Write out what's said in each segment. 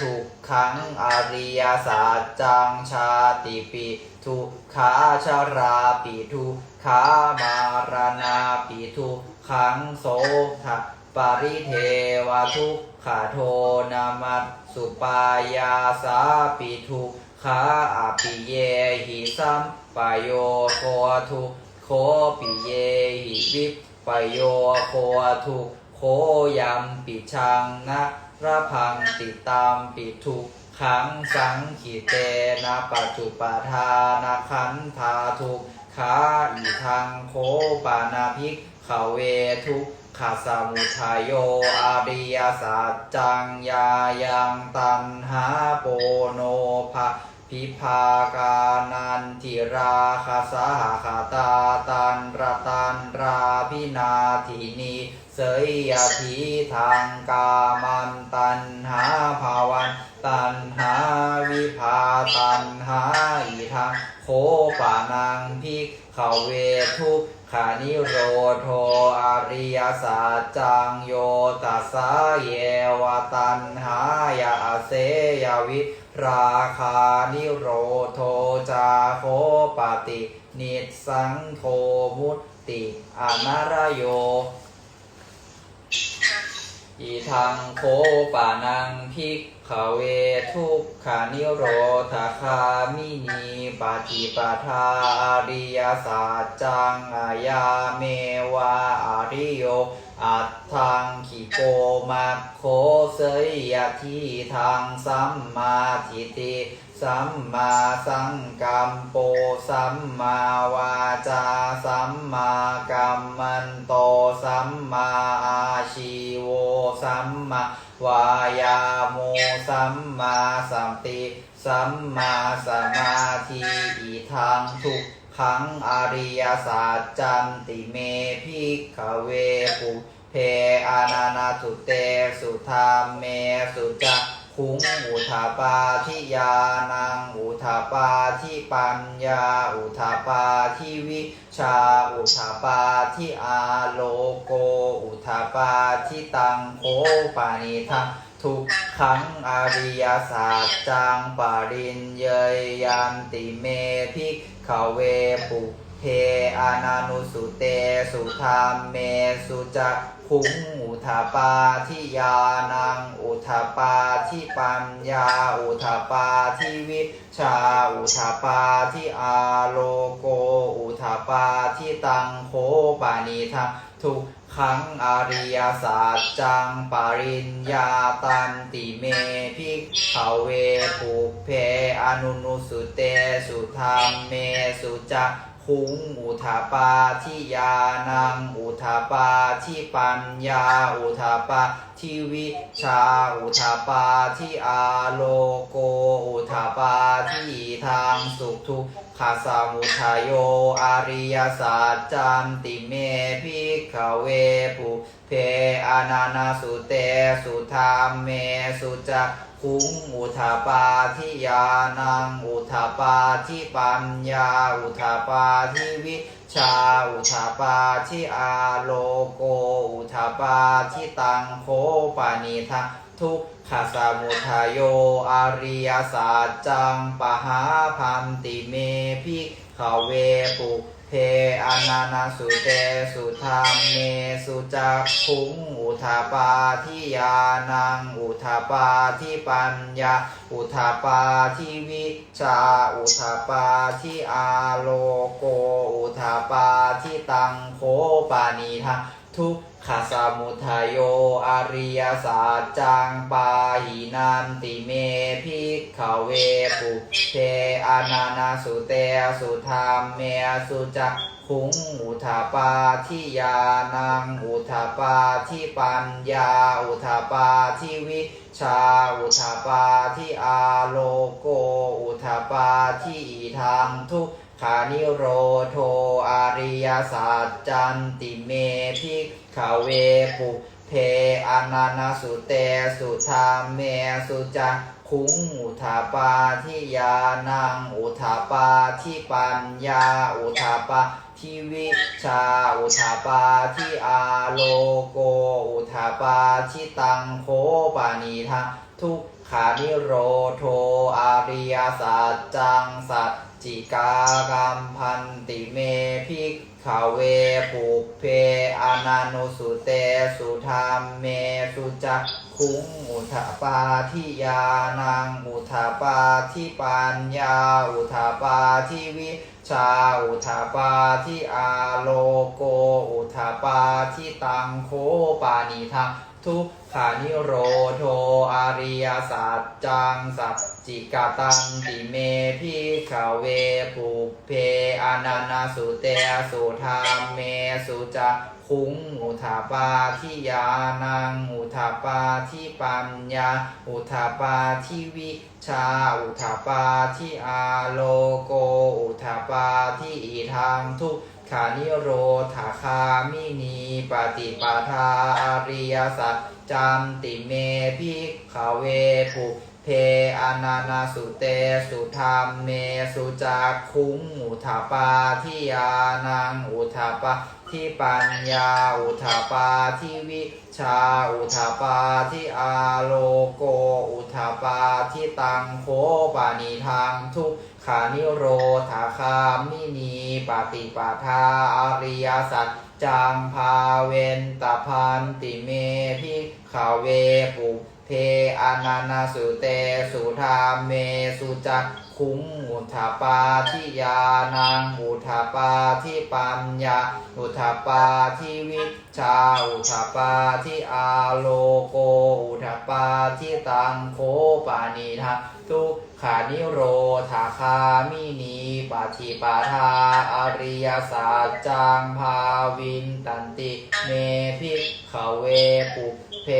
ทุกขังอริยสัจจังชาติปิทุกขาชาราปิทุกขามารณาปิทุกขังโสทะปริเทวทุกขาโทนามัสสุปายาสาปิทุกขาอปิเยหิสัมปโยโคทุกโคปิเยหิวิปโยโคทุกโคยัมปิชังนะ ระพังติตามปิทุกขังสังขีเตนะปัจจุปทานาขันธาทุกขาอีทังโคปานาภิกขเวทุกขาสมุทายโยอาริยสัจจังยายังตันหาโปโนภะพิพากานันทิราคาสาหาคาตาตันรตันราพินาทินี เสยยทีทางกามันตันหาภาวันตันหาวิภาตันหาอีทางโคปานังพิกขเวทุกขานิโรโทอริยสัจจังโยตัสสะเยวตันหายาเสยวิราคานิโรโทจาโคปติ นิสังโทมุตติอนารโย อีทังโคปานังพิกขเวทุกขานิโรธาคามินีปาจิปาทาอริยสัจจังอายาเมวาอาริโย อัตทังขิโกมัคโคเสยยะทีทางสัมมาทิฏฐิสัมมาสังกัมโปสัมมาวาจาสัมมากัมมันโตสัมมาอาชีโวสัมมาวายาโมสัมมาสัมติ สัมมาสมาธิอีทางทุก ขังอริยสัจจันติเมพิกขเวปุเพอานานาทุเตสุธรรมเมสุจักขุงอุทาปาทิยานังอุทาปาทิปัญญาอุทาปาทิวิชาอุทาปาทิอาโลโก อุทาปาทิตังโคปานิทัง ทุกขังอริยสัจจังปารินเยยยันติเมพิกขเวปุเพอานานุสุเตสุธรรมเมสุจักขุงอุทาปาทิยานังอุทาปาทิปัญญาอุทาปาทิวิชาอุทาปาทิอาโลโกอุทาปาทิตังโคปานิทังทุก ขังอริยสัจจังปริญญาตันติเมพิกขเวปุเพอนุนุสุเตสุธรรมเมสุจัก ขุงอุทาปาทิยานังอุทาปาทิปัญญา อุทาปาทิวิชา อุทาปาทิอาโลโก อุทาปาทิทางสุขทุกขาสามุทายโยอริยสัจจันติเมพิกขเวปุเพอานานาสุเตสุธรรมเมสุจัก ขุงอุทาปาทิยานังอุทาปาทิปัญญา อุทาปาทิวิชา อุทาปาทิอาโลโก อุทาปาทิตังโคปานิทังทุกขสามุทายโยอริยสัจจังปหาพันติเมพิขเวปุ เพอานานาสุเตสุธรรมเมสุจักขุงอุทาปาทิยานังอุทาปาทิปัญญา อุทาปาทิวิชา อุทาปาทิอาโลโก อุทาปาทิตังโคปานิทังทุก ขาสมุทโยอริยสัจจังปาหินันติเมพิกขเวปุเทอานานาสุเตสุธรรมเมสุจักขุงอุทาปาทิยานังอุทาปาทิปัญญาอุทาปาทิวิชาอุทาปาทิอาโลโกอุทาปาทิอีทางทุก ขานิโรโทอาริยสัจจันติเมพิกขเวปุเพอนานาสุเตสุธรรมเมสุจักขุงอุทาปาทิยานังอุทาปาทิปัญญาอุทาปาทิวิชาอุทาปาทิอาโลโกอุทาปาทิตังโคปานิทังทุกขานิโรโทอาริยสัจจังสัจ จิกากัมพันติเมภิกขเวปุเพอานานุสุเตสุธรรมเมสุจักคุงอุทปาทิยานังอุทปาทิปัญญาอุทปาทิวิชาอุทปาทิอาโลโกอุทปาทิตังโคปานิทัง ทุกขานิโรโทอาริยสัจจังสัจจิกาตันติเมพิขเวปุเพอานานาสุเตสุธรรมเมสุจักคุงอุทาปาทิยานังอุทาปาทิปัญญา อุทาปาทิวิชา อุทาปาทิอาโลโก อุทาปาทิอีทางทุก ขานิโรธาคามินีปฏิปทาอาริยสัจจัมติเมพิกขเวปุเพอานานาสุเตสุธรรมเมสุจักคุงอุทาปาทิยานังอุทาปาทิปัญญาอุทาปาทิวิชาอุทาปาทิอาโลโกอุทาปาทิตังโคปานิทางทุก ขานิโรธาคามินีปฏิปทาอริยสัจจังภาเวนตาพันติเมพิขาเวปุเพอานานาสุเตสุธาเมสุจักคุงอุทาปาทิยานังอุทาปาทิปัญญา อุทาปาทิวิชา อุทาปาทิอาโลโก อุทาปาทิตังโคปานิทาทุก ขานิโรธาคามินีปฏิปทาอริยสัจจังภาวินตันติ เมพิกขเวปุ เพ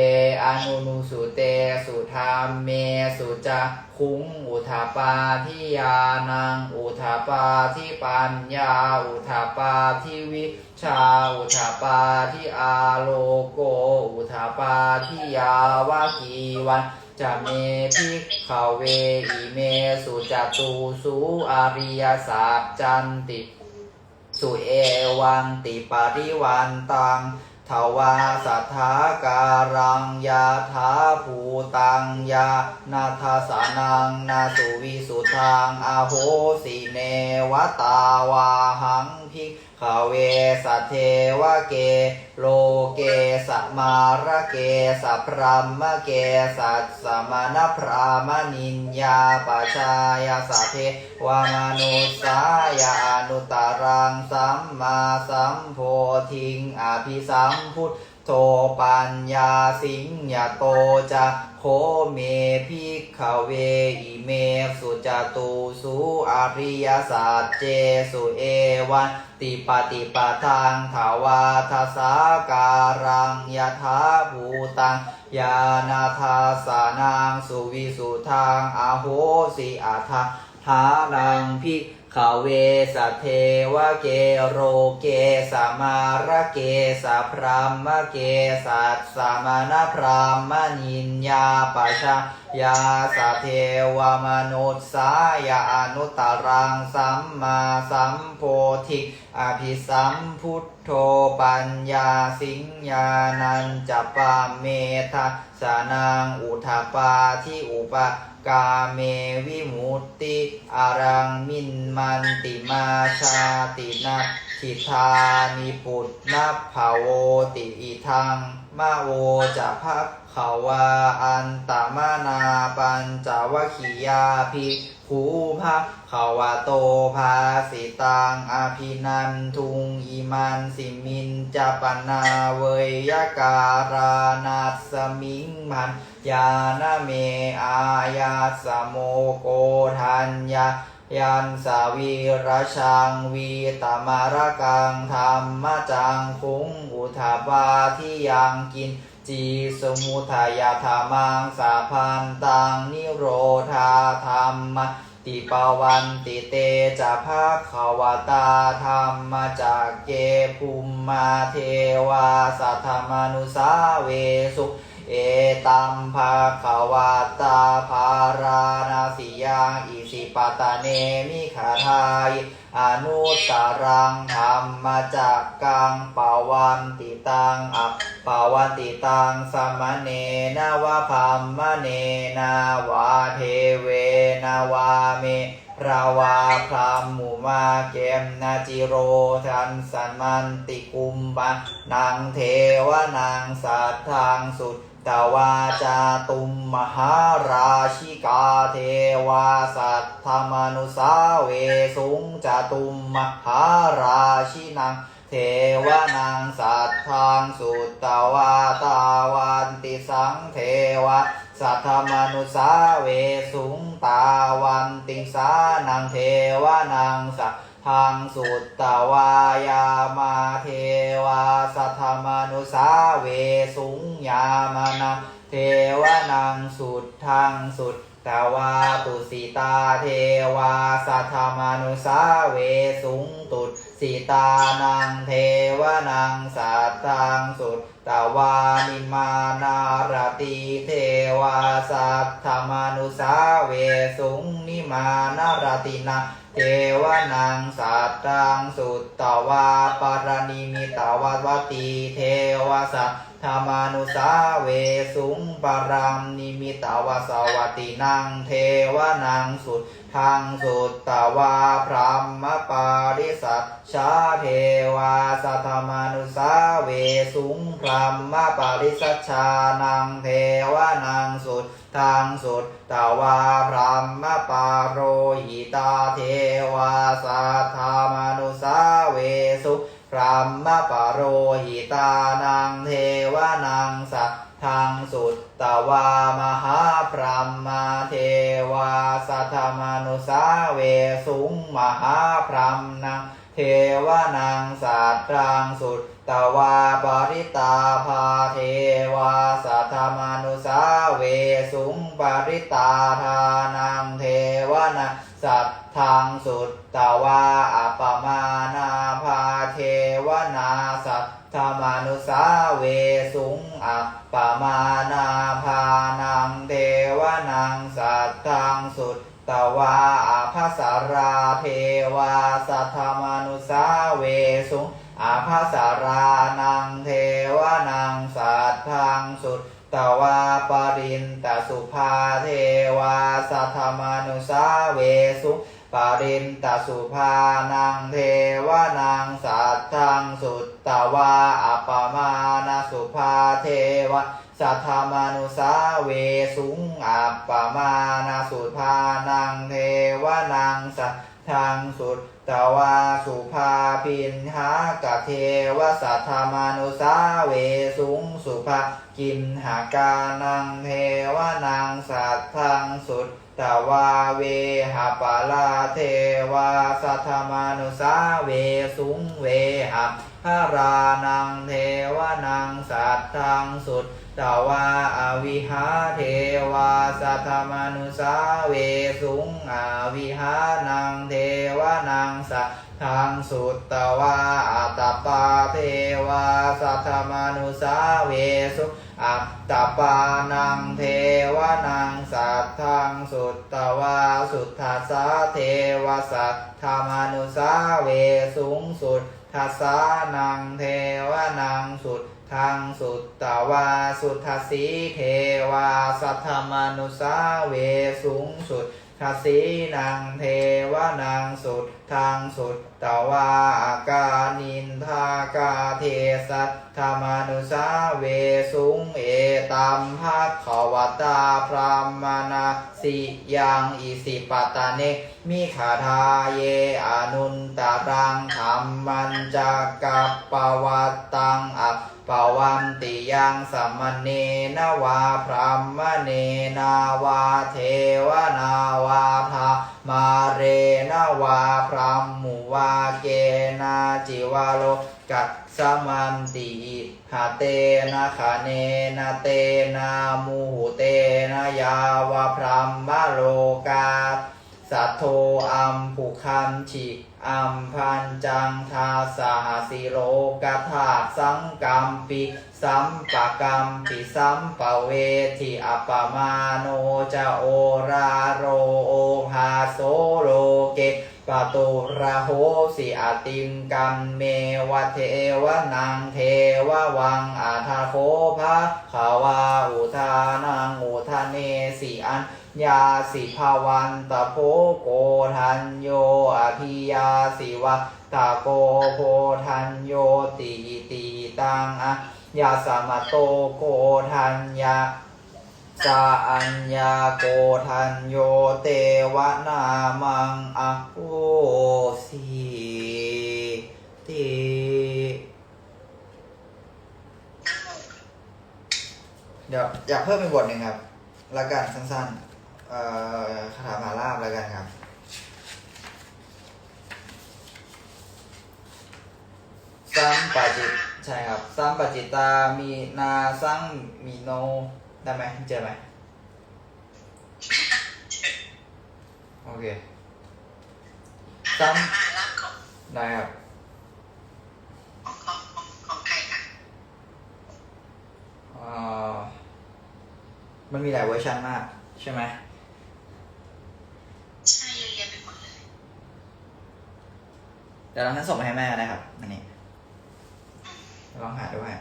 อนุนุสุเตสุธรรมเมสุจะคุงอุทาปาทิยานังอุทาปาทิปัญญาอุทาปาทิวิชาอุทาปาทิอาโลโกอุทาปาทิยาวากีวันจะเมพิกขเวอิเมสุจตุสุอาริยสัจจันติ สุเอวังติปาริวันตัง ทวาสัทธาการังยาถาภูตังยานาทาสานังนาสุวิสุทังอาโหสิเนวตาวาหังพิก ขเวสเทวเก โลเกสัมาระเกสัพรหมเกสัสสมณพรามนินยาปชายาสัพเพวามนุสายานุตารังสัมมาสัมโพธิงอภิสัมพุท โธปัญญาสิงยโตจะโคเมพิกขเวอิเมสุจตุสุอริยสัจเจสุเอวันติปฏิปทางถาวาทสาการังยถาภูตังยานาทาสานังสุวิสุทางอาโหสิอาทาหานังพิก ขเวสเทวะเกโรเกสมาระเกสพรามมะเกสัสสมณพรามนินยาปชายาสเทวมนุษสายาอนุตตรังสัมมาสัมโพธิอภิสัมพุทโธปัญญาสิงญานันจปาเมทะสานังอุทาปาที่อุป กาเมวิมุตติอารังมินมันติมาชาตินาทิธานิปุตนะภาโวติอิทังมาโวจะพักเขาวาอันตามานาปัญจวคียาภิ ภะเขาวาโตภาสิตังอภินันทุงอิมันสิมินจะปนาเวยยการานัสสมิงมันยานาเมอายาสโมโกทัญญายันสาวีรชังวีตมารกังธรรมจังคุงอุทาปาที่ยังกิน จีสมุทายาธรรมังสาพันตังนิโรธาธรรมติปวันติเตจะภาคขวตาธรรมจากเกภูมิมาเทวาสัทธมนุสาเวสุ เอตัมภาขวาตาภารานาสิยังอิสิปตาเนมิขาทายอนุตารังธรรมจักกังปาวันติตังอัปปาวันติตังสมเนนาวะพัมมะเนนาวาเทเวนาวาเมราวาพรามหมูมาเกมนาจิโรทันสันมันติกุมบะนางเทวานางสัตทางสุด ตวาจาตุมมหาราชิกาเทวาสัตธมนุสาเวสุงจตุมมหาราชินังเทวานางสัตทางสุตตวาตาวันติสังเทวะสัทธมนุสาเวสุงตาวันติสานังเทวานังสัต ทังสุตตวายามาเทวาสัทธมนุสาเวสุงยามานังเทวนังสุดทังสุดตวาตุสิตาเทวาสัทธมนุสาเวสุงตุดสิตานังเทวนังสัตตังสุดตวานิมานารติเทวาสัทธมานุสาเวสุงนิมานารตินา เทวนังสัตตังสุตตวาปารณิมิตาวาวตีเทวสัต ธรรมานุสาเวสุงปารัมนิมิตาวาสวัตินังเทวานังสุดทางสุตตวาพรหมปาริสัทชาเทวาสัทธมานุสาเวสุงพรหมปาริสัชชานังเทวานังสุดทางสุดตวาพรหมปาโรหิตาเทวาสัทธมานุสาเวสุ พรหมปาโรหิตานังเทวานังสัททางสุดตวามหาพรหมเทวาสัทมนุสาเวสุงมหาพรหมนังเทวานังสัตตังสุตตวาปริตาภาเทวาสัทมนุสาเวสุงปริตาทานังเทวานังสัต ทังสุตตวาอัปมานาภาเทวนาสัทธมานุสาเวสุงอัปปมานาภานังเทวนังสัตทังสุตตวาอาภาสาราเทวาสัทธมานุสาเวสุงอาภาสารานังเทวนังสัทธังสุตตวาปรินตสุภาเทวาสัทธมานุสาเวสุง ปารินตสุภานังเทวานังสัทธังสุตตวาอัปปมานาสุภาเทวาสัทธามานุสาเวสุงอัปปมานาสุภานังเทวานังสัทธังสุตตวาสุภาพินหากะเทวสัทธามานุสาเวสุงสุภากินหากานังเทวานังสัทธังสุต ตวาเวหาปาลาเทวาสัทมานุสาเวสุงเวหาพารานังเทวานังสัตทังสุตตวาอวิหาเทวาสัทมานุสาเวสุงอวิหานังเทวานังสั ทธังสุตตวาอัตตปาเทวาสัทธมานุสาเวสุอัตตปานังเทวานังสัทธังสุตตวาสุทธัสสะเทวาสัทธมานุสาเวสุงสุดทัสสานังเทวานังสุดทางสุตตวาสุทธสีเทวาสัทธมานุสาเวสูงสุด ขสีนางเทวนางสุดทางสุตตวาอากานินทากาเทสัทธมานุสาเวสุงเอตัมภะขวตาพรามนาสิยังอิสิปตาเนมิขาทาเยอนุนตารังธรรมันจักกับปวัตตังอั ปวันติยังสัมมเนนวาพรหมเนนาวาเทวนาวาภามาเรนวาพรหมุวาเกนาจิวาโลกัสสมันติหาเตนะขาเนนะเตนะมูหุเตนะยาวาพรหมโลกา สัทโทอัมภุคันชิอัมพันจังทาสหสิโรกธาสังกัมปิสัมปะกัมปิสัมปะเวทิอัปมาโนจะโอราโรโอภาโสโลเกปปะตุระโหสิอาติงกัมเมวะเทวะนังเทวะวังอาทาโคภะขาวาอุทานังอุทาเนสิอัน ยาสิภาวันตะโพโกทันโยอภิยาสิวะตะโกโพทันโยติติตังอะยาสมะโตโกทันยาจาอัญญาโกทันโยเตวะนามังอะโอสีติเดี๋ยวอยากเพิ่มอีกบทหนึ่งครับละกันสั้นๆ เอ่อคาถามหาลาบละกันครับ สัมปะจิตใช่ครับ สัมปะจิตามีนาสังมีโนได้ไหมเจอไหมโอเคสัมอ่ารับของได้ครับของของของใครค่ะอ่อมันมีหลายเวอร์ชันมาก ใช่ไหม ใช่เยอะแยะไปหมดเลย เดี๋ยวเรานั้นส่งไปให้แม่นะครับ อันนี้ลองหาดูให้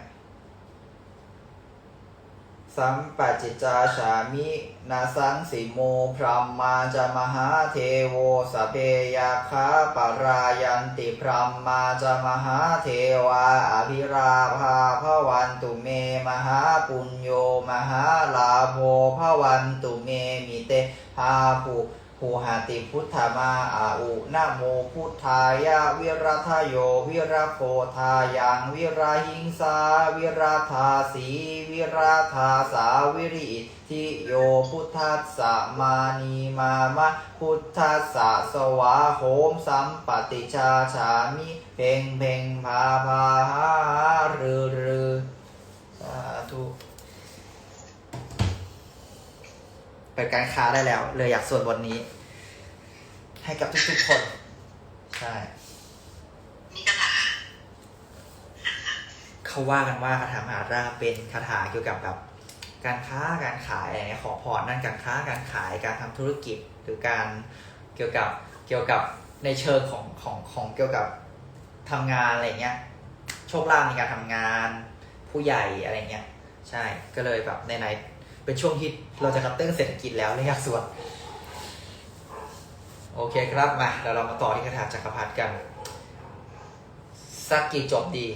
สัมปจิจาฉามินาสังสิโมพรหมมาจามหาเทโวสเพยาคาปารายันติพรหมมาจามหาเทวาอภิราภาพวันตุเมมหาปุญโยมหาลาโภพวันตุเมมิเตหาภู ภูหาติพุทธามาอาอุนะโมพุทธายะวิรัทโยวิรโคทายังวิราหิงสาวิราธาสีวิราธาสาวิริทธิโยพุทธัสสะมานีมามะพุทธัสสะสวาโหมสัมปติชาชามิเพ่งเพ่งพาพาหารือรือสาธุ เปิดการค้าได้แล้ว เลยอยากสวดบทนี้ ให้กับทุกๆคน ใช่นี่ก็ถาเขาว่ากันว่าคาถามหาราภเป็นคาถาเกี่ยวกับแบบการค้าการขายอะไรเงี้ยขอพรนั่นการค้าการขายการทำธุรกิจหรือการเกี่ยวกับเกี่ยวกับในเชิงของของของเกี่ยวกับทำงานอะไรเงี้ยโชคลาภในการทำงานผู้ใหญ่อะไรเงี้ยใช่ก็เลยแบบในไหนๆ เป็นช่วงฮิตเราจะกระตุ้นเศรษฐกิจแล้วเลยอยากสวนโอเคครับมาเดี๋ยวเรามาต่อที่คาถาจักรพรรดิกัน สักกี่จบดี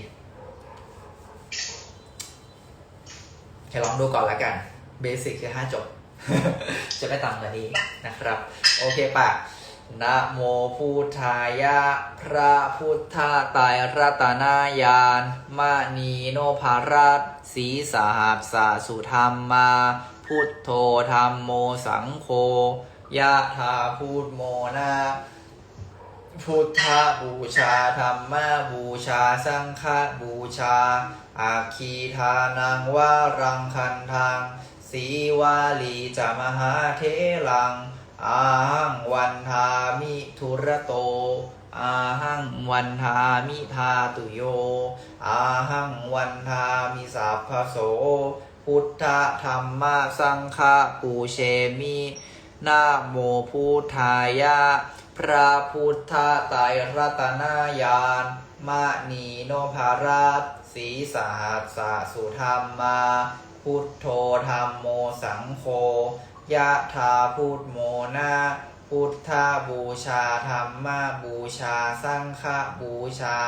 แค่ลองดูก่อนละกัน เบสิกคือห้าจบ จะไม่ต่ำกว่านี้นะครับ โอเคปะ นะโมพุทธายะ พระพุทธไตรรัตนายานมณีโนภารัตสีสหัสสะสุธรรมมา พุทโธธรรมโมสังโฆยะธาพูดโมนาพุทธบูชาธรรมบูชา สังฆบูชา อาคีทานังวารังคันทังสีวาลีจะมหาเทลัง อาหังวันทามิทุระโต อาหังวันทามิทาตุโย อาหังวันทามิสัพพโส พุทธธรรมสังฆปูเชมินะโมพุทธายะ พระพุทธไตรรัตนายานมณีโนภารัตสีสหัสสะสุธรรมมา พุทโธธรรมโมสังโฆ ยะธาพุทโมนาพุทธบูชาธรรมบูชา สังฆบูชา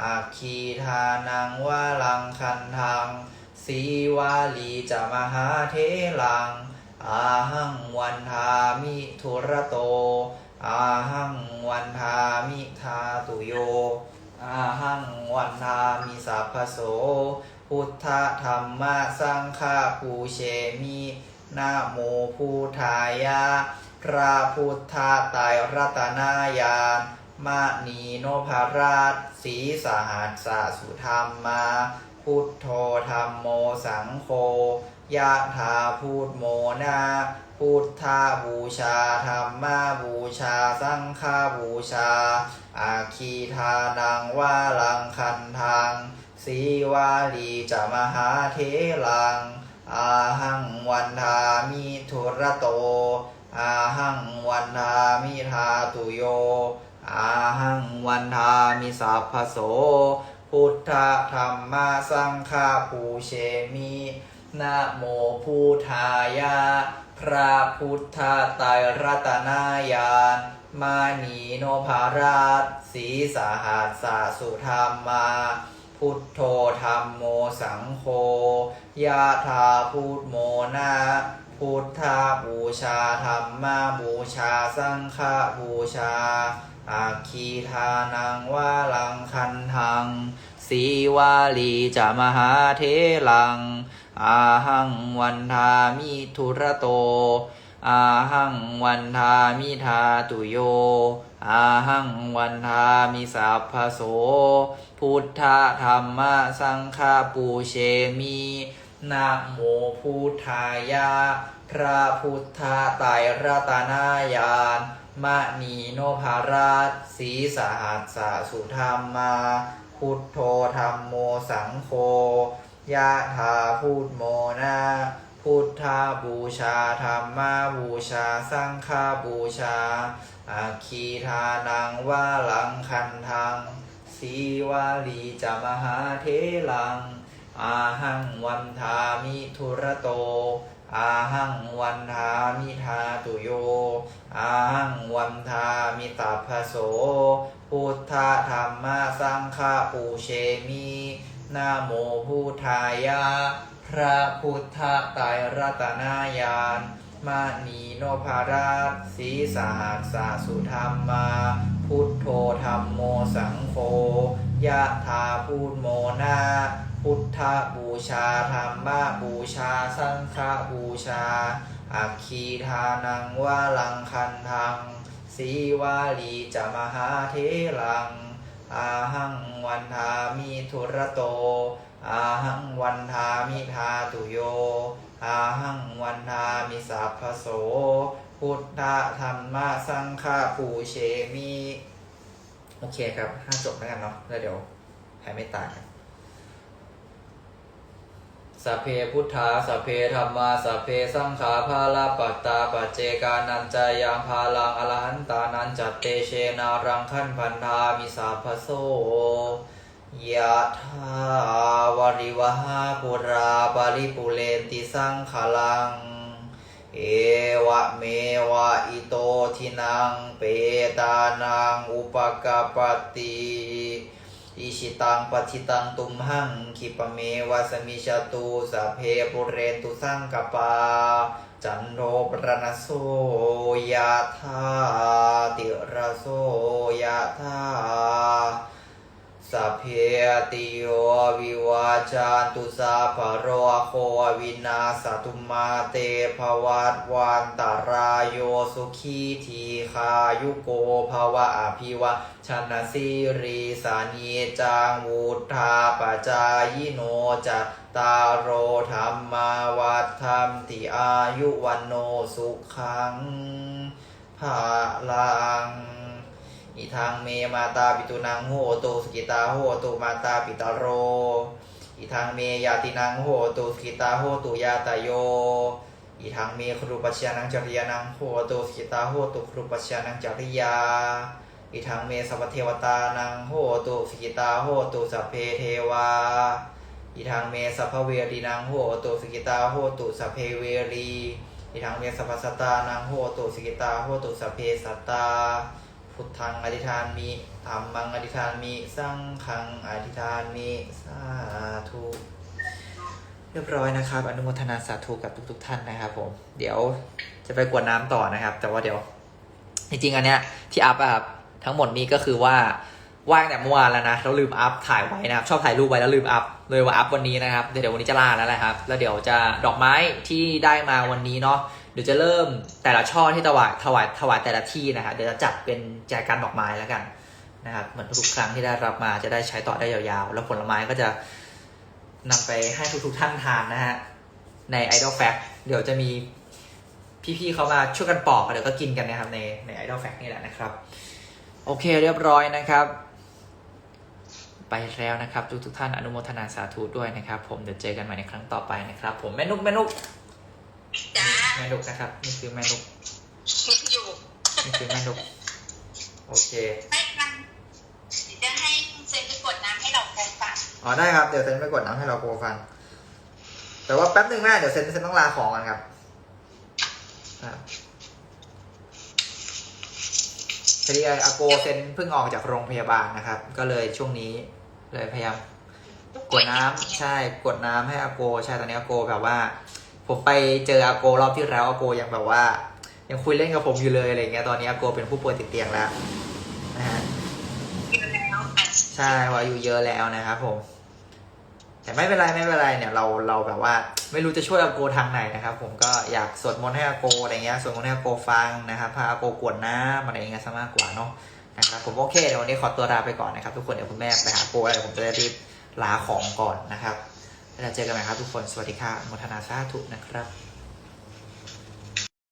อาคีทานังวาลังคันทังสีวาลีจะมหาเทลัง อาหังวันทามิทุระโต อาหังวันทามิทาตุโย อาหังวันทามิสัพพโส พุทธธรรมสังฆปูเชมิ นะโมพุทธายะ พระพุทธไตรรัตนายานมณีโนภาราชสีสหัสสะสุธรรมมาพุทโธธรรมโมสังโฆยะธาพูดโมนาพุทธาบูชาธรรมาบูชา สังฆาบูชา อาคีทานังวาลังคันทังสีวาลีจะมหาเทลัง อาหังวันทามิทุระโต อาหังวันทามิทาตุโย อาหังวันทามิสัพพโส พุทธธรรมสังฆาปูเชมินะโมพุทธายะพระพุทธไตรรัตนายานมานีโนภาราชสีสาหัสสาสุธรรมา พุทโธธรรมโมสังโฆยะธาพุทโมนาพุทธาบูชาธรรมาบูชาสังฆาบูชาอาคีทานังวาลังคันทังสีวาลีจะมหาเทลัง อาหังวันทามิทุระโต อาหังวันทามิทาตุโย อาหังวันทามิสัพพโส พุทธธรรมสังฆาปูเชมินะโมพุทธายะพระพุทธไตรรัตนายานมณีโนภาราชสีสหัสสะสุธรรมา พุทโธธรรมโมสังโฆยะธาพุทโมนาพุทธาบูชาธรรมาบูชาสังฆาบูชาอาคีทานังวาลังคันทัง สีวาลีจะมหาเทลัง อาหังวันทามิทุระโต อาหังวันทามิทาตุโย อาหังวันทามิตัพโส พุทธธรรมสังฆาปูเชมินะโมพุทธายะ พระพุทธไตรรัตนายานมานีโนภาราชสีสหัสสาสุธรรมา พุทโธธรรมโมสังโฆยะธาพูดโมนาพุทธบูชาธรรมบูชา สังฆบูชา อัคคีทานังวาลังคันทังสีวาลีจะมหาเทลัง อาหังวันทามิทุระโต อาหังวันทามิทาตุโย อาหังวันทามิสัพพโส พุทธธรรมสังฆปูเชมิโอเคครับห้าจบแล้วกันเนาะแล้วเดี๋ยวแผ่ไม่ตายกันสัพเพพุทธาสัพเพธรรมาสัพเพสังขาภาลาปัตตาปัจเจกานันจายังภาลังอรหันตานันจัตเตเชนารังขันพันธามิสัพพโสยะธาวริวหาปุราปาริปุเรนติสังขลัง เอวะเมวะอิโตทินังเปตานังอุปกาปติอิชิตังปชิตังตุมหังคิปเมวะสมิชตุสัพเพปุเรนตุสังกปา จันโทปรณโสยะธาติระโสยะธา สเพติโยวิวาจานตุสาภโรโควินาสตุมาเตภวัตวันตารายโยสุขีทีคายุโกภวะอภิวะชนะสิริสานีจังวุธาปจายโนจัตตารโรธรรมาวัฏธรรมติอายุวันโนสุขังภาลัง อิทังเมมาตาปิตุนังโหตุสกิตาโหตุมาตาปิตาโร อิทังเมยาตินังโหตุสกิตาโหตุยาตโย อิทังเมครูปัชญานังจริยานังโหตุสกิตาโหตุครูปัชญานังจริยา อิทังเมสัพเทวตานังโหตุสกิตาโหตุสัพเพเทวา อิทังเมสัพเวรีนังโหตุสกิตาโหตุสัพเพเวรี อิทังเมสัพสัตตานังโหตุสกิตาโหตุสัพเพสัตตา พุทธังอธิษฐานมิธรรมังอธิษฐานมิสังฆังอธิษฐานมิสาธุเรียบร้อยนะครับ อนุโมทนาสาธุกับทุกๆท่านนะครับผม เดี๋ยวจะไปกวดน้ำต่อนะครับ แต่ว่าเดี๋ยว จริงๆอันเนี้ยที่อัพอะครับทั้งหมดนี้ก็คือว่าว่างแต่เมื่อวานแล้วนะเราลืมอัพถ่ายไว้นะครับ ชอบถ่ายรูปไว้แล้วลืมอัพเลยว่าอัพวันนี้นะครับเดี๋ยวเดี๋ยววันนี้จะล่าแล้วแหละครับ แล้วเดี๋ยวจะดอกไม้ที่ได้มาวันนี้เนาะ เดี๋ยวจะเริ่มแต่ละช่อที่ถวายถวายถวายแต่ละที่นะครับเดี๋ยวจะจัดเป็นแจกันดอกไม้แล้วกันนะครับเหมือนทุกครั้งที่ได้รับมาจะได้ใช้ต่อได้ยาวๆ แล้วผลไม้ก็จะนำไปให้ทุกๆท่านทานนะฮะใน Idol Fact เดี๋ยวจะมีพี่ๆเขามาช่วยกันปอกเดี๋ยวก็กินกันนะครับในใน Idol Fact นี่แหละนะครับ โอเคเรียบร้อยนะครับ ไปแล้วนะครับ ทุกๆท่านอนุโมทนาสาธุด้วยนะครับ ผมเดี๋ยวเจอกันใหม่ในครั้งต่อไปนะครับ ผมแม่นุกแม่นุก จ้าแม่นุกนะครับนี่คือแม่นุกยังอยู่นี่คือแม่นุกโอโอเคไม่กันเดี๋ยวจะให้คุณเซนไปกดน้ำให้เราโคงฟังอ๋อได้ครับเดี๋ยวเซนไปกดน้ำให้เราโกฟังแต่ว่าแป๊บหนึ่งแม่เดี๋ยวเซนเซนต้องลาของกันครับครับพอดีอาโกเซนเพิ่งออกจากโรงพยาบาลนะครับ ก็เลยช่วงนี้เลยพยายามกดน้ำใช่กดน้ำให้อาโกใช่ตอนนี้อาโกแบบว่า ผมไปเจออาโกรอบที่แล้วอาโกยังแบบว่า ยังคุยเล่นกับผมอยู่เลยอะไรเงี้ยตอนนี้อาโกเป็นผู้ป่วยติดเตียงแล้วนะฮะเยอะแล้วอะใช่เพราะอายุเยอะแล้วนะครับผม แต่ไม่เป็นไรไม่เป็นไรเนี่ยเราเราแบบว่า ไม่รู้จะช่วยอาโกทางไหนนะครับ ผมก็อยากสวดมนต์ให้อาโกอะไรเงี้ยสวดมนต์ให้อาโกฟังนะครับพาอาโกกรวดน้ำอะไรเงี้ยซะมากกว่าเนาะนะครับผมโอเคเดี๋ยววันนี้ขอตัวลาไปก่อนนะครับ ทุกคนเดี๋ยวคุณแม่ไปหาอาโกอะไรผมจะได้รีบลาของก่อนนะครับ แล้วเจอกันใหม่ครับทุกคน สวัสดีค่ะโมทนาสาธุนะครับ